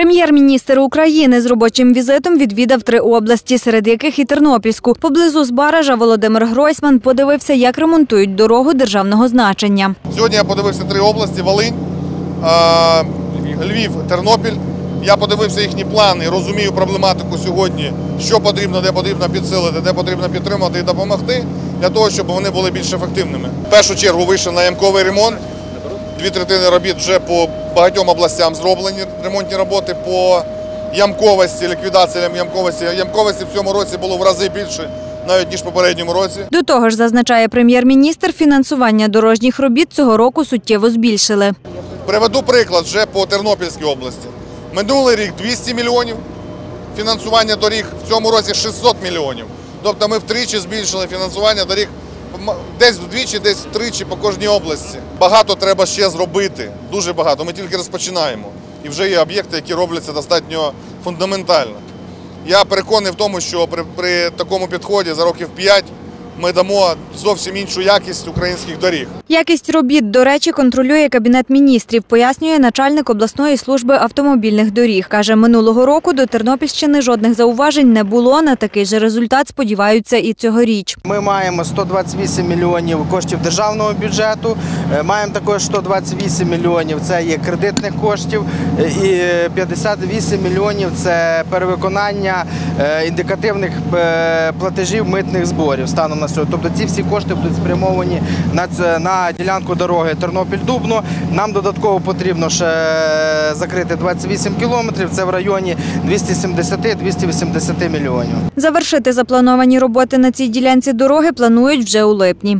Прем'єр-міністр України з робочим візитом відвідав три області, серед яких і Тернопільську. Поблизу Збаража Володимир Гройсман подивився, як ремонтують дорогу державного значення. Сьогодні я подивився три області: Волинь, Львів, Тернопіль. Я подивився їхні плани, розумію проблематику сьогодні, що потрібно, де потрібно підсилити, де потрібно підтримати і допомогти для того, щоб вони були більш ефективними. В першу чергу вийшов на ямковий ремонт. Дві третини робіт вже по багатьом областям зроблені ремонтні роботи по ямковості, ліквідації ямковості. Ямковості в цьому році було в рази більше, навіть ніж попередньому році. До того ж, зазначає прем'єр-міністр, фінансування дорожніх робіт цього року суттєво збільшили. Приведу приклад вже по Тернопільській області. Минулий рік 200 мільйонів фінансування доріг, в цьому році 600 мільйонів. Тобто ми втричі збільшили фінансування доріг десь вдвічі, десь втричі по кожній області. Багато треба ще зробити, дуже багато. Ми тільки розпочинаємо. І вже є об'єкти, які робляться достатньо фундаментально. Я переконаний в тому, що при, при такому підході за років 5 ми дамо зовсім іншу якість українських доріг. Якість робіт, до речі, контролює Кабінет міністрів, пояснює начальник обласної служби автомобільних доріг. Каже, минулого року до Тернопільщини жодних зауважень не було. На такий же результат сподіваються і цьогоріч. Ми маємо 128 мільйонів коштів державного бюджету. е, Маємо також 128 мільйонів це є кредитних коштів, е, і 58 мільйонів це перевиконання е, індикативних платежів митних зборів станом на сьогодні. Тобто ці всі кошти будуть спрямовані на це на ділянку дороги Тернопіль-Дубно. Нам додатково потрібно ще закрити 28 кілометрів. Це в районі 270-280 мільйонів. Завершити заплановані роботи на цій ділянці дороги планують вже у липні.